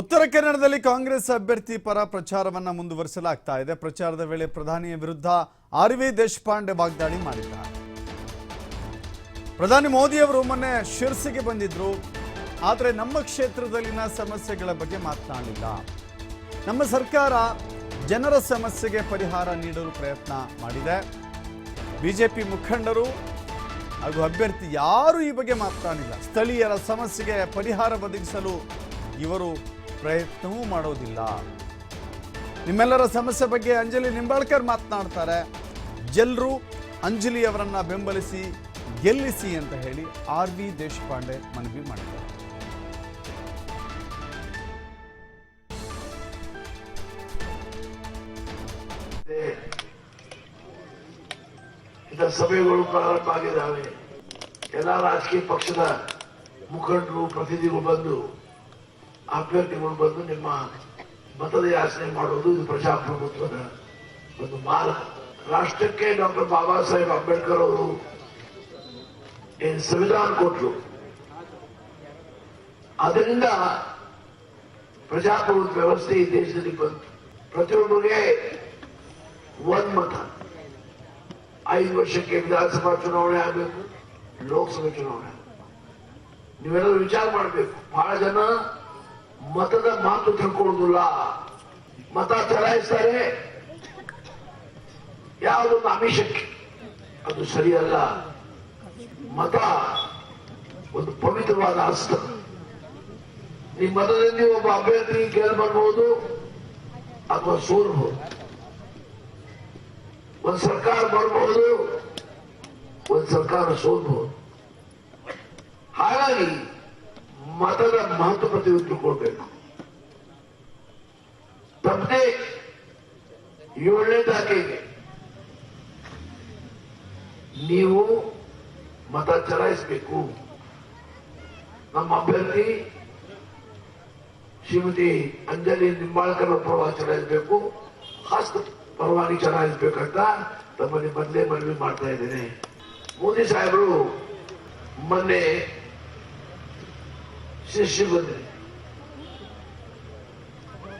ಉತ್ತರ ಕನ್ನಡದಲ್ಲಿ ಕಾಂಗ್ರೆಸ್ ಅಭ್ಯರ್ಥಿ ಪರ ಪ್ರಚಾರವನ್ನ ಮುಂದುವರಿಸಲಾಗ್ತಾ ಇದೆ. ಪ್ರಚಾರದ ವೇಳೆ ಪ್ರಧಾನಿಯ ವಿರುದ್ಧ ಆರ್ ವಿ ದೇಶಪಾಂಡೆ ವಾಗ್ದಾಳಿ ಮಾಡಿದ್ದಾರೆ. ಪ್ರಧಾನಿ ಮೋದಿಯವರು ಮೊನ್ನೆ ಶಿರ್ಸಿಗೆ ಬಂದಿದ್ರು. ಆದರೆ ನಮ್ಮ ಕ್ಷೇತ್ರದಲ್ಲಿನ ಸಮಸ್ಯೆಗಳ ಬಗ್ಗೆ ಮಾತನಾಡಿಲ್ಲ. ನಮ್ಮ ಸರ್ಕಾರ ಜನರ ಸಮಸ್ಯೆಗೆ ಪರಿಹಾರ ನೀಡಲು ಪ್ರಯತ್ನ ಮಾಡಿದೆ. ಬಿಜೆಪಿ ಮುಖಂಡರು ಹಾಗೂ ಅಭ್ಯರ್ಥಿ ಯಾರು ಈ ಬಗ್ಗೆ ಮಾತನಾಡಿಲ್ಲ. ಸ್ಥಳೀಯರ ಸಮಸ್ಯೆಗೆ ಪರಿಹಾರ ಒದಗಿಸಲು ಇವರು ಪ್ರಯತ್ನವೂ ಮಾಡೋದಿಲ್ಲ. ನಿಮ್ಮೆಲ್ಲರ ಸಮಸ್ಯೆ ಬಗ್ಗೆ ಅಂಜಲಿ ನಿಂಬಾಳ್ಕರ್ ಮಾತನಾಡ್ತಾರೆ. ಎಲ್ಲರೂ ಅಂಜಲಿ ಅವರನ್ನ ಬೆಂಬಲಿಸಿ, ಗೆಲ್ಲಿಸಿ ಅಂತ ಹೇಳಿ ಆರ್ ವಿ ದೇಶಪಾಂಡೆ ಮನವಿ ಮಾಡಿದ್ದಾರೆ. ಸಭೆಗಳು ಪ್ರಾರಂಭ ಆಗಿದ್ದಾವೆ. ಎಲ್ಲ ರಾಜಕೀಯ ಪಕ್ಷದ ಮುಖಂಡರು, ಪ್ರತಿನಿಧಿಗಳು ಬಂದು ಅಭ್ಯರ್ಥಿಗಳು ಬಂದು ನಿಮ್ಮ ಮತದ ಯಾಚನೆ ಮಾಡೋದು ಇದು ಪ್ರಜಾಪ್ರಭುತ್ವದ ಒಂದು ಮಾಲ. ರಾಷ್ಟ್ರಕ್ಕೆ ಡಾಕ್ಟರ್ ಬಾಬಾ ಸಾಹೇಬ್ ಅಂಬೇಡ್ಕರ್ ಅವರು ಸಂವಿಧಾನ ಕೊಟ್ಟರು ಅದರಿಂದ ಪ್ರಜಾಪ್ರಭುತ್ವ ವ್ಯವಸ್ಥೆ ಈ ದೇಶದಲ್ಲಿ ಬಂತು. ಪ್ರತಿಯೊಬ್ಬರಿಗೆ ಒಂದ್ ಮತ. ಐದು ವರ್ಷಕ್ಕೆ ವಿಧಾನಸಭಾ ಚುನಾವಣೆ ಆಗಬೇಕು, ಲೋಕಸಭೆ ಚುನಾವಣೆ. ನೀವೆಲ್ಲರೂ ವಿಚಾರ ಮಾಡಬೇಕು. ಬಹಳ ಜನ ಮತದ ಮಾತು ತಿಳ್ಕೊಳ್ಳೋದಿಲ್ಲ. ಮತ ಚಲಾಯಿಸ್ತಾರೆ. ಯಾವುದೊಂದು ಅಮಿಷಕ್ಕೆ ಅದು ಸರಿಯಲ್ಲ. ಮತ ಒಂದು ಪವಿತ್ರವಾದ ಅಸ್ತ್ರ ಈ ಮತದಲ್ಲಿ ಒಬ್ಬ ಅಭ್ಯರ್ಥಿ ಗೆಲ್ ಬರ್ಬೋದು, ಅಥವಾ ಸೋಲ್ಬಹುದು ಒಂದು ಸರ್ಕಾರ ಬರಬಹುದು ಒಂದು ಸರ್ಕಾರ ಸೋಲ್ಬಹುದು ಹಾಗಾಗಿ ಮತದ ಮಹತ್ವ ಪ್ರತಿ ತಿಳ್ಕೊಳ್ಬೇಕು ತಪ್ಪದೆ ಏಳನೇ ತಾರೀಕಿಗೆ ನೀವು ಮತ ಚಲಾಯಿಸಬೇಕು. ನಮ್ಮ ಅಭ್ಯರ್ಥಿ ಶ್ರೀಮತಿ ಅಂಜಲಿ ನಿಂಬಾಳ್ಕರ್ ಪರವಾಗಿ ಚಲಾಯಿಸಬೇಕು. ಹಸ್ತ ಪರವಾಗಿ ಚಲಾಯಿಸಬೇಕಂತ ತಮ್ಮಲ್ಲಿ ಮೊದಲೇ ಮನವಿ ಮಾಡ್ತಾ ಇದ್ದೇನೆ. ಮೋದಿ ಸಾಹೇಬರು ಮೊನ್ನೆ ಶಿಷ್ಯ ಬಂದ್ರೆ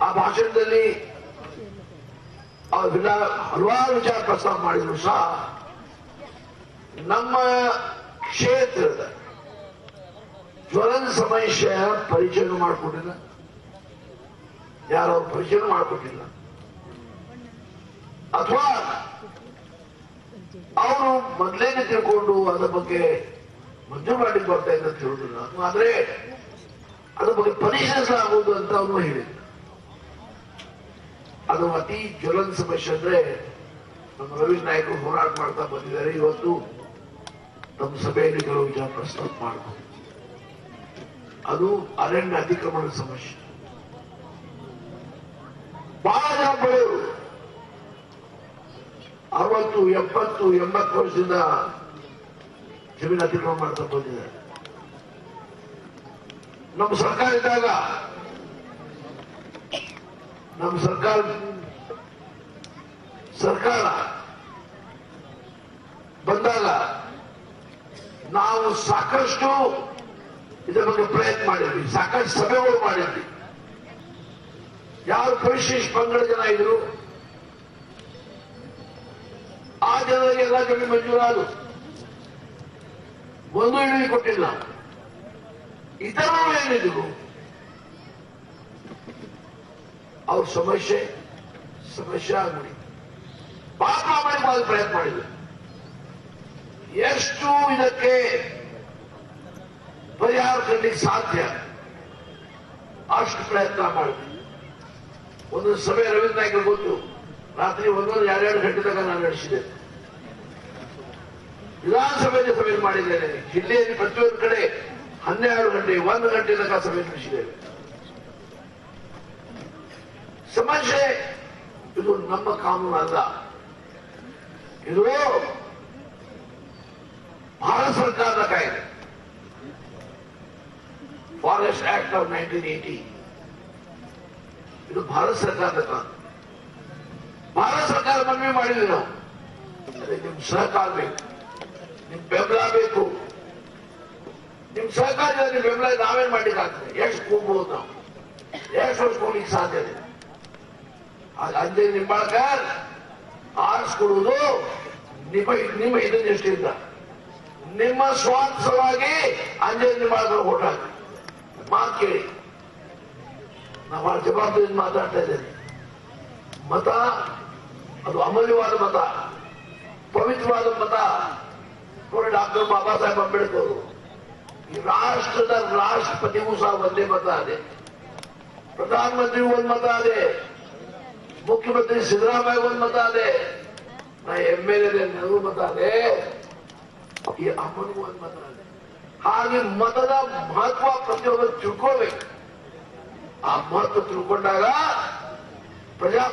ಆ ಭಾಷಣದಲ್ಲಿ ಅವೆಲ್ಲ ವಿಲ- ಹಲವಾರು ವಿಚಾರ ಪ್ರಸ್ತಾವ ಮಾಡಿದ್ರು ಸಹ ನಮ್ಮ ಕ್ಷೇತ್ರದ ಜ್ವಲನ ಸಮಸ್ಯೆ ಪರಿಚಯ ಮಾಡಿಕೊಟ್ಟಿಲ್ಲ ಯಾರು ಪರಿಚಯ ಮಾಡಿಕೊಟ್ಟಿಲ್ಲ ಅಥವಾ ಅವರು ಮೊದಲೇನೆ ತಿಳ್ಕೊಂಡು ಅದರ ಬಗ್ಗೆ ಮಂಜೂರು ಮಾಡಿ ಬರ್ತಾ ಇದ್ದ ಅಂತ ಆದ್ರೆ ಅದ್ರ ಬಗ್ಗೆ ಪರಿಶೀಲಿಸಲಾಗುವುದು ಅಂತ ಅವನು ಹೇಳಿದ್ರು. ಅದು ಅತಿ ಜ್ವಲನ್ ಸಮಸ್ಯೆ ಅಂದ್ರೆ ನಮ್ಮ ರವಿ ನಾಯಕರು ಹೋರಾಟ ಮಾಡ್ತಾ ಬಂದಿದ್ದಾರೆ. ಇವತ್ತು ನಮ್ಮ ಸಭೆಯಲ್ಲಿ ಕೆಲವು ವಿಚಾರ ಪ್ರಸ್ತಾಪ ಮಾಡಬಹುದು ಅದು ಅರಣ್ಯ ಅತಿಕ್ರಮಣದ ಸಮಸ್ಯೆ. ಬಹಳ ಜನ ಬಡವರು ಅರವತ್ತು, ಎಪ್ಪತ್ತು, ಎಂಬತ್ತು ವರ್ಷದಿಂದ ಜಮೀನು ಅತಿಕ್ರಮಣ ಮಾಡ್ತಾ ಬಂದಿದ್ದಾರೆ. ನಮ್ಮ ಸರ್ಕಾರ ಇದ್ದಾಗ ನಮ್ಮ ಸರ್ಕಾರ ಸರ್ಕಾರ ಬಂದಾಗ ನಾವು ಸಾಕಷ್ಟು ಇದರ ಬಗ್ಗೆ ಪ್ರಯತ್ನ ಮಾಡಿದ್ವಿ. ಸಾಕಷ್ಟು ಸಭೆಗಳು ಮಾಡಿದ್ವಿ. ಯಾರು ಪರಿಶೇಷ ಪಂಗಡ ಜನ ಇದ್ರು? ಆ ಜನರಿಗೆ ಎಲ್ಲ ಜಮೀನು ಮಂಜೂರಾದು ಒಂದು ಇಳುವಿ ಕೊಟ್ಟಿಲ್ಲ. ಇತರರು ಅವ್ರ ಸಮಸ್ಯೆ ಸಮಸ್ಯೆ ಆಗ್ಬಿಡಿ. ಬಹಳ ಪ್ರಾಮಾಣಿಕವಾದ ಪ್ರಯತ್ನ ಮಾಡಿದ್ರು. ಎಷ್ಟು ಇದಕ್ಕೆ ಪರಿಹಾರ ಕಂಡಿಗೆ ಸಾಧ್ಯ? ಅಷ್ಟು ಪ್ರಯತ್ನ ಮಾಡಿದ್ವಿ ಒಂದು ಸಭೆ ರವೀಂದ್ರ ನಾಯ್ಕರು ಗೊತ್ತು ರಾತ್ರಿ ಒಂದೊಂದು ಎರಡೆರಡು ಗಂಟೆ ತನಕ ನಾನು ನಡೆಸಿದೆ. ವಿಧಾನಸಭೆಯಲ್ಲಿ ಸಭೆ ಮಾಡಿದ್ದೇನೆ. ಜಿಲ್ಲೆಯಲ್ಲಿ ಪ್ರತಿಯೊಂದು ಕಡೆ ಹನ್ನೆರಡು ಗಂಟೆ, ಒಂದು ಗಂಟೆ ತನಕ ಸಭೆ ನಡೆಸಿದ್ದೇವೆ ಸಮಸ್ಯೆ, ಇದು ನಮ್ಮ ಕಾನೂನು ಅಲ್ಲ. ಇದು ಭಾರತ ಸರ್ಕಾರದ ಕಾಯ್ದೆ. Forest act of nineteen eighty ಇದು ಭಾರತ ಸರ್ಕಾರದ ಕಾನೂನು. ಭಾರತ ಸರ್ಕಾರ ಮನವಿ ಮಾಡಿದ್ವಿ ನಾವು. ನಿಮ್ ಸಹಕಾರ ಬೇಕು, ನಿಮ್ ಬೆಂಬಲ ಬೇಕು. ನಿಮ್ ಸಹಕಾರ ನಿಮ್ ಬೆಂಬಲ ನಾವೇನ್ ಮಾಡ್ಲಿಕ್ಕಾಗ್ತದೆ ಎಷ್ಟು ಕೂಗ್ಬೋದು ನಾವು? ಎಷ್ಟು ವರ್ಷಕ್ಕೆ ಸಾಧ್ಯ ಇದೆ ಅಂಜಯ್ ನಿಂಬಾಳ್ಕರ್ ಆರಿಸ್ಕೊಡುವುದು ನಿಮ್ಮ ನಿಮ್ಮ ಇದನ್ನೆಷ್ಟಿಂದ ನಿಮ್ಮ ಸ್ವಾರ್ಥ ಸಲುವಾಗಿ ಅಂಜಯ್ ನಿಂಬಾಳ್ಕರ್ ಓಟ್ ಹಾಕಿ ಮಾತು ಕೇಳಿ. ನಾವು ಭಾಳ ಜವಾಬ್ದಾರಿ ಮಾತಾಡ್ತಾ ಇದ್ದೇನೆ. ಮತ, ಅದು ಅಮೂಲ್ಯವಾದ ಮತ, ಪವಿತ್ರವಾದ ಮತ. ನೋಡಿ ಡಾಕ್ಟರ್ ಬಾಬಾ ಸಾಹೇಬ್ ಅಂಬೇಡ್ಕರ್ ರಾಷ್ಟ್ರದ ರಾಷ್ಟ್ರಪತಿಗೂ ಸಹ ಒಂದೇ ಮತ ಅದೇ. ಪ್ರಧಾನಮಂತ್ರಿಗೂ ಒಂದು ಮತ ಅದೇ. ಮುಖ್ಯಮಂತ್ರಿ ಸಿದ್ದರಾಮಯ್ಯ ಒಂದು ಮತ ಅದೇ. ನಾ ಎಂ ಎಲ್ ಎ ನನಗೂ ಮತ ಅದೇ. ಈ ಅಮ್ಮನಿಗೂ ಒಂದು ಮತ ಅದೇ. ಹಾಗೆ ಮತದ ಮಹತ್ವ ಪ್ರತಿಯೊಬ್ಬರು ತಿಳ್ಕೋಬೇಕು ಆ ಮಹತ್ವ ತಿಳ್ಕೊಂಡಾಗ ಪ್ರಜಾ